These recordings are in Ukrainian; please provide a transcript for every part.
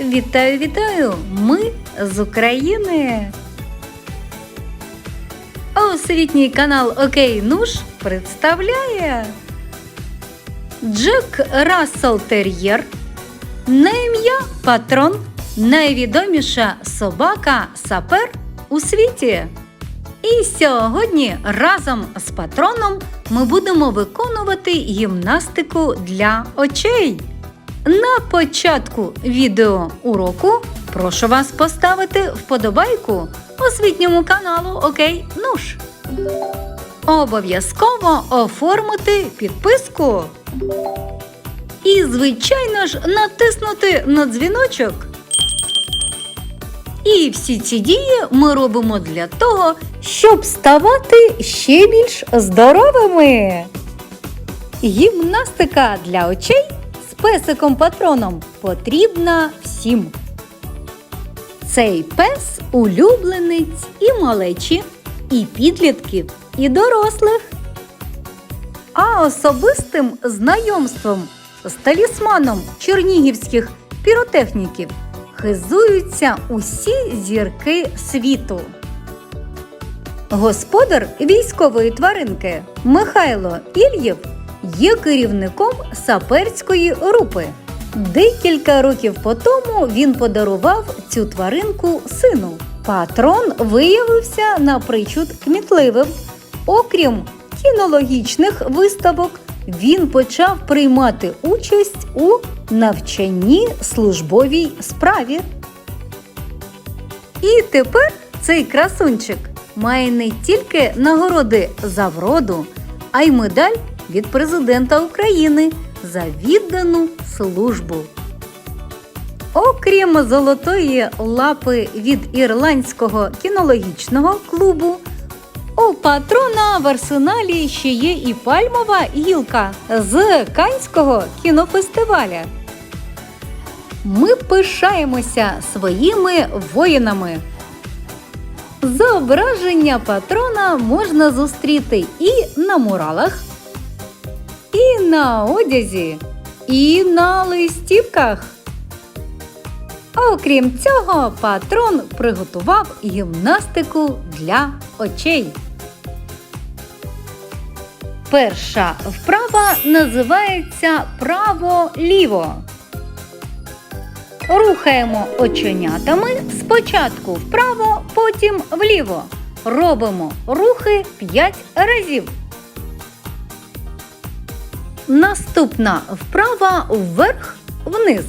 Вітаю, вітаю! Ми з України. Освітній канал Окей Нуш представляє Джек Рассел Тер'єр на ім'я Патрон найвідоміша собака сапер у світі. І сьогодні разом з патроном ми будемо виконувати гімнастику для очей. На початку відео уроку прошу вас поставити вподобайку освітньому каналу Окей Нуш. Обов'язково оформити підписку. І, звичайно ж, натиснути на дзвіночок. І всі ці дії ми робимо для того, щоб ставати ще більш здоровими. Гімнастика для очей песиком патроном потрібна всім. Цей пес улюбленець і малечі, і підлітків, і дорослих. А особистим знайомством з талісманом чернігівських піротехніків хизуються усі зірки світу. Господар військової тваринки Михайло Ільєв є керівником саперської групи. Декілька років по тому він подарував цю тваринку сину. Патрон виявився напричуд кмітливим. Окрім кінологічних виставок, він почав приймати участь у навчанні службовій справі. І тепер цей красунчик має не тільки нагороди за вроду, а й медаль від президента України за віддану службу. Окрім золотої лапи від ірландського кінологічного клубу, у патрона в арсеналі ще є і пальмова гілка з Канського кінофестиваля. Ми пишаємося своїми воїнами. Зображення патрона можна зустріти і на муралах, і на одязі, і на листівках. Окрім цього, патрон приготував гімнастику для очей. Перша вправа називається право-ліво. Рухаємо оченятами спочатку вправо, потім вліво. Робимо рухи 5 разів. Наступна вправа вверх вниз.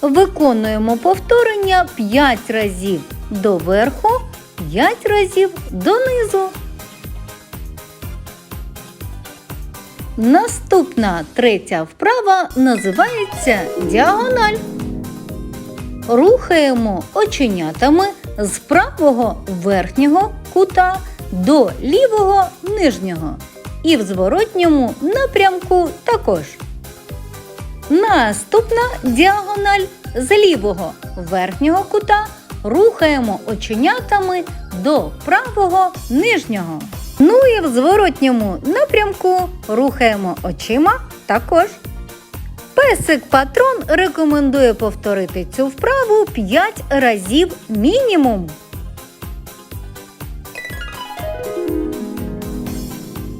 Виконуємо повторення 5 разів доверху, 5 разів донизу. Наступна третя вправа називається діагональ. Рухаємо оченятами з правого верхнього кута до лівого нижнього. І в зворотньому напрямку також. Наступна діагональ з лівого верхнього кута рухаємо оченятами до правого нижнього. Ну і в зворотньому напрямку рухаємо очима також. Песик патрон рекомендує повторити цю вправу 5 разів мінімум.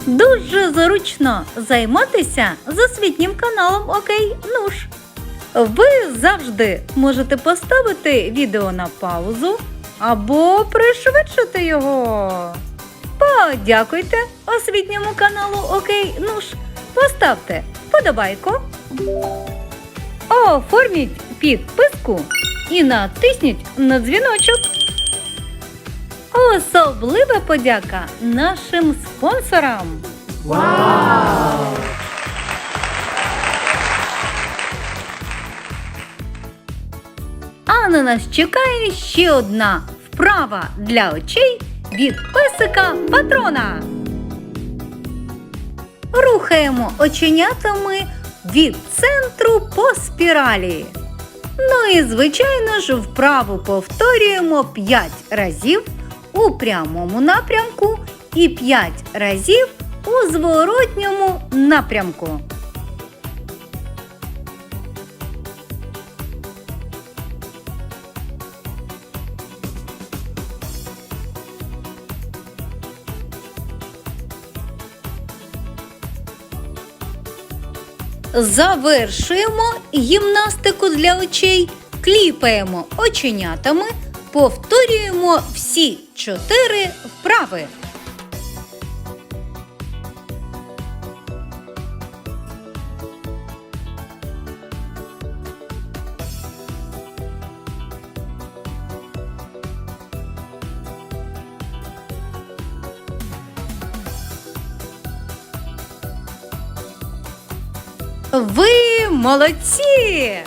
Дуже зручно займатися з освітнім каналом Окей Нуш. Ви завжди можете поставити відео на паузу або пришвидшити його. Подякуйте освітньому каналу Окей Нуш. Поставте вподобайку, оформіть підписку і натисніть на дзвіночок. Особлива подяка нашим спонсорам. А на нас чекає ще одна вправа для очей від песика патрона. Рухаємо оченятами від центру по спіралі. Ну і звичайно ж вправу повторюємо 5 разів у прямому напрямку і 5 разів у зворотньому напрямку. Завершуємо гімнастику для очей, кліпаємо оченятами, повторюємо всі чотири вправи. Ви молодці!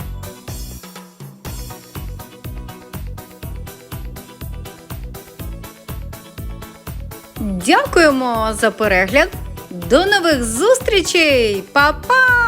Дякуємо за перегляд. До нових зустрічей! Па-па!